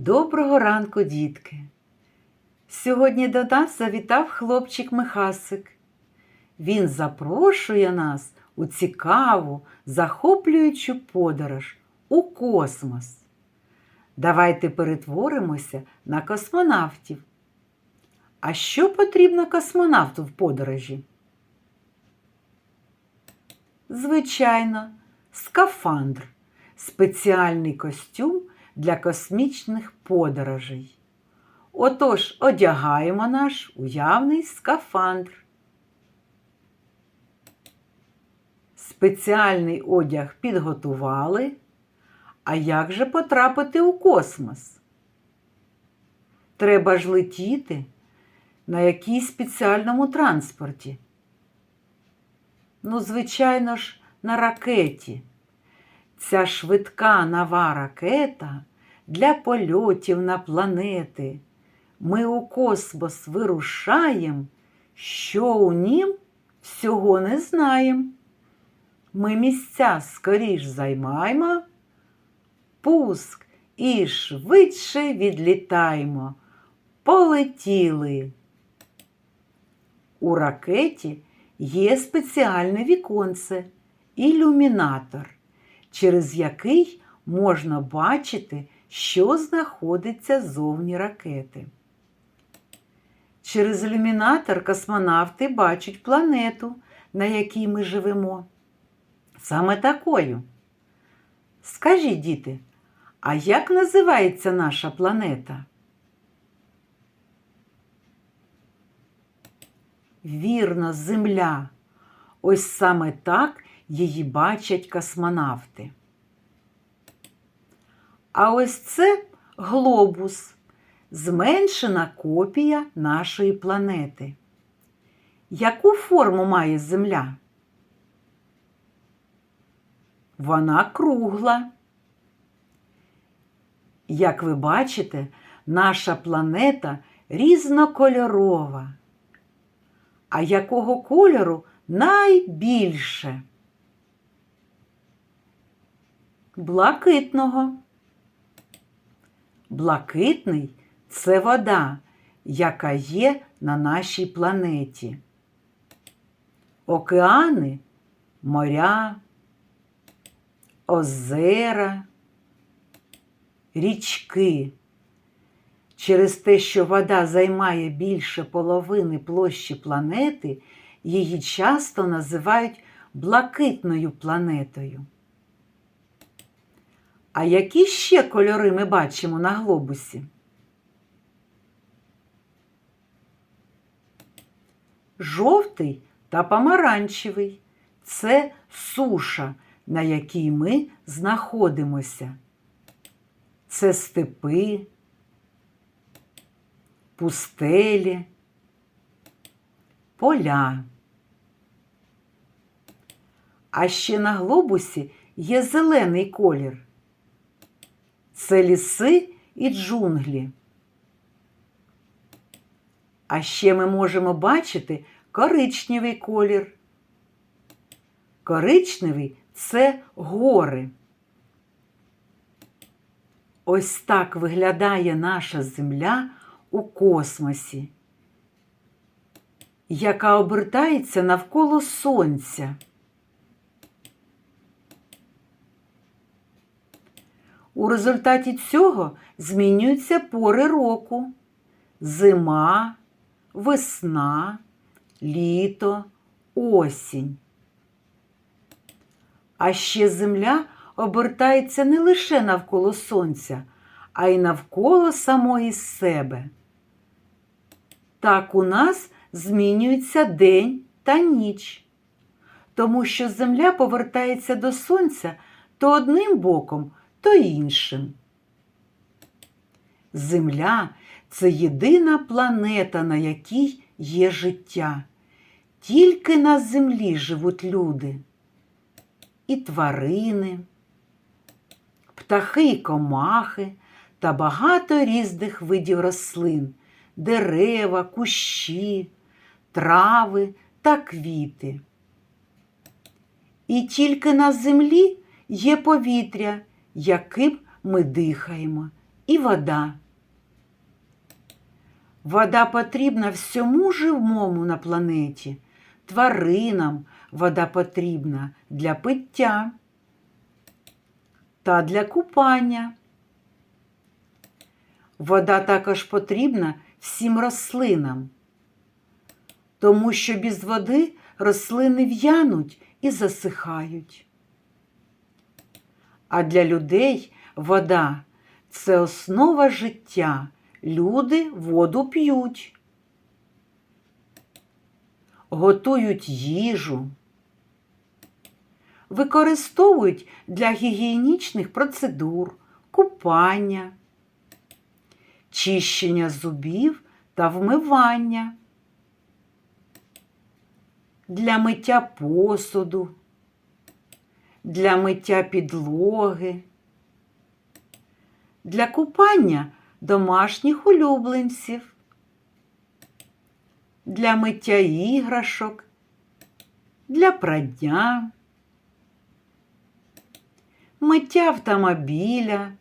Доброго ранку, дітки! Сьогодні до нас завітав хлопчик Михасик. Він запрошує нас у цікаву, захоплюючу подорож у космос. Давайте перетворимося на космонавтів. А що потрібно космонавту в подорожі? Звичайно, скафандр спеціальний костюм для космічних подорожей. Отож, одягаємо наш уявний скафандр. Спеціальний одяг підготували. А як же потрапити у космос? Треба ж летіти на якійсь спеціальному транспорті. Ну, звичайно ж, на ракеті. Ця швидка нова ракета для польотів на планети. Ми у космос вирушаєм, що у нім всього не знаєм. Ми місця скоріш займаємо, пуск і швидше відлітаємо. Полетіли. У ракеті є спеціальне віконце, ілюмінатор через який можна бачити, що знаходиться зовні ракети. Через ілюмінатор космонавти бачать планету, на якій ми живемо. Саме такою. Скажіть, діти, а як називається наша планета? Вірно, Земля. Ось саме так її бачать космонавти. А ось це глобус, зменшена копія нашої планети. Яку форму має Земля? Вона кругла. Як ви бачите, наша планета різнокольорова. А якого кольору найбільше? Блакитного. Блакитний це вода, яка є на нашій планеті. Океани моря, озера, річки. Через те, що вода займає більше половини площі планети, її часто називають блакитною планетою. А які ще кольори ми бачимо на глобусі? Жовтий та помаранчевий це суша, на якій ми знаходимося. Це степи, пустелі, поля. А ще на глобусі є зелений колір. Це ліси і джунглі. А ще ми можемо бачити коричневий колір. Коричневий це гори. Ось так виглядає наша Земля у космосі, яка обертається навколо Сонця. У результаті цього змінюються пори року: зима, весна, літо, осінь. А ще Земля обертається не лише навколо Сонця, а й навколо самої себе. Так у нас змінюється день та ніч, тому що Земля повертається до Сонця то одним боком, то іншим. Земля це єдина планета, на якій є життя. Тільки на землі живуть люди, і тварини, птахи і комахи та багато різних видів рослин, дерева, кущі, трави та квіти. І тільки на землі є повітря, яким ми дихаємо, і вода. Вода потрібна всьому живому на планеті. Тваринам вода потрібна для пиття та для купання. Вода також потрібна всім рослинам, тому що без води рослини в'януть і засихають. А для людей вода це основа життя. Люди воду п'ють, готують їжу, використовують для гігієнічних процедур, купання, чищення зубів та вмивання, для миття посуду, для миття підлоги, для купання домашніх улюбленців, для миття іграшок, для прання, миття автомобіля,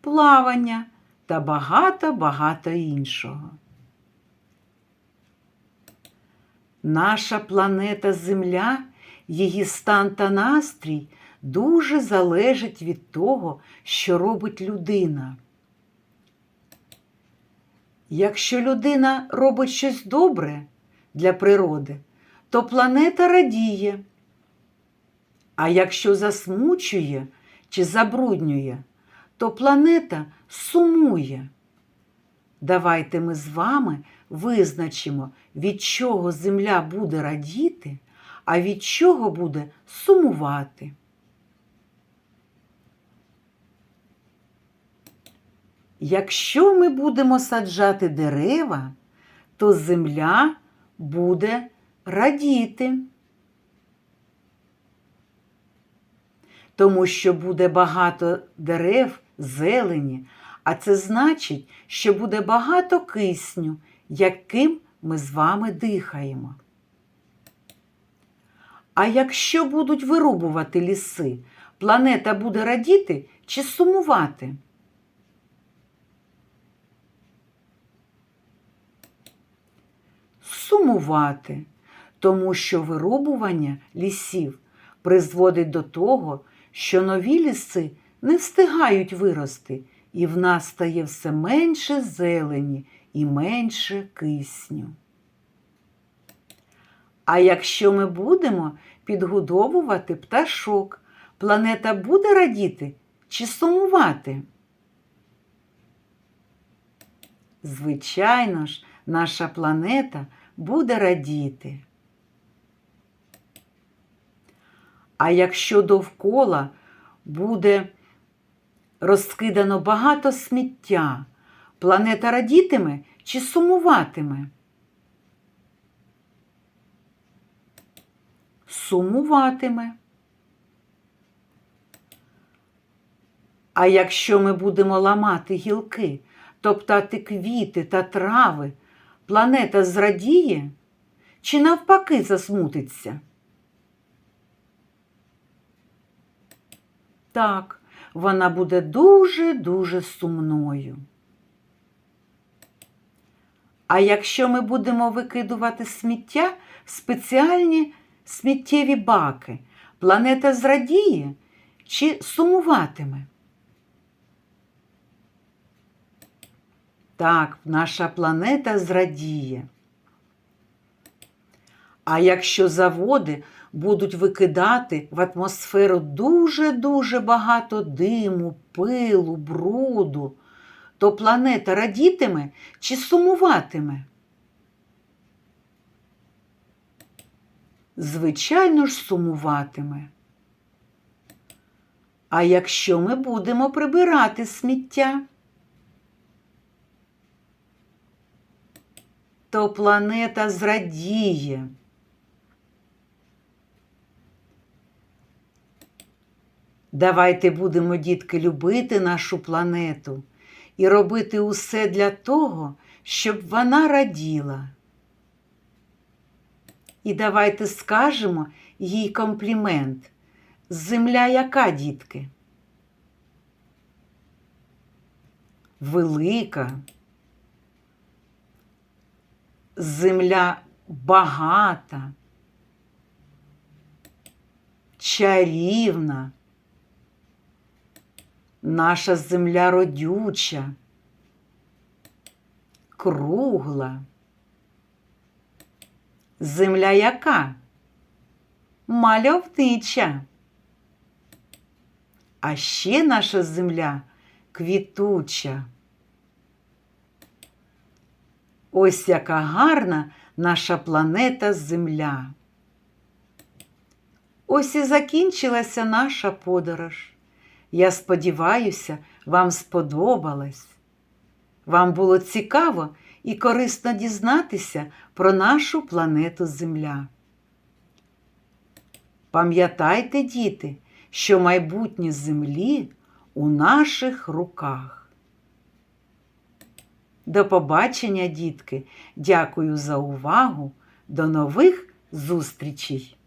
плавання та багато-багато іншого. Наша планета Земля, її стан та настрій дуже залежить від того, що робить людина. Якщо людина робить щось добре для природи, то планета радіє. А якщо засмучує чи забруднює, то планета сумує. Давайте ми з вами визначимо, від чого Земля буде радіти, а від чого буде сумувати. Якщо ми будемо саджати дерева, то земля буде радіти. Тому що буде багато дерев, зелені, а це значить, що буде багато кисню, яким ми з вами дихаємо. А якщо будуть вирубувати ліси, планета буде радіти чи сумувати? Сумувати, тому що вирубування лісів призводить до того, що нові ліси не встигають вирости, і в нас стає все менше зелені і менше кисню. А якщо ми будемо підгодовувати пташок, планета буде радіти чи сумувати? Звичайно ж, наша планета буде радіти. А якщо довкола буде розкидано багато сміття, планета радітиме чи сумуватиме? Сумуватиме. А якщо ми будемо ламати гілки, топтати квіти та трави, планета зрадіє чи навпаки засмутиться? Так, вона буде дуже-дуже сумною. А якщо ми будемо викидувати сміття в спеціальні сміттєві баки, планета зрадіє чи сумуватиме? Так, наша планета зрадіє. А якщо заводи будуть викидати в атмосферу дуже-дуже багато диму, пилу, бруду, то планета радітиме чи сумуватиме? Звичайно ж, сумуватиме. А якщо ми будемо прибирати сміття? то планета зрадіє. Давайте будемо, дітки, любити нашу планету і робити усе для того, щоб вона раділа. І давайте скажемо їй комплімент. Земля яка, дітки? велика. Земля багата, чарівна. Наша земля родюча, кругла. Земля яка? Мальовнича. А ще наша земля квітуча. Ось яка гарна наша планета Земля. Ось і закінчилася наша подорож. Я сподіваюся, вам сподобалось. Вам було цікаво і корисно дізнатися про нашу планету Земля. Пам'ятайте, діти, що майбутнє Землі у наших руках. До побачення, дітки! Дякую за увагу! До нових зустрічей!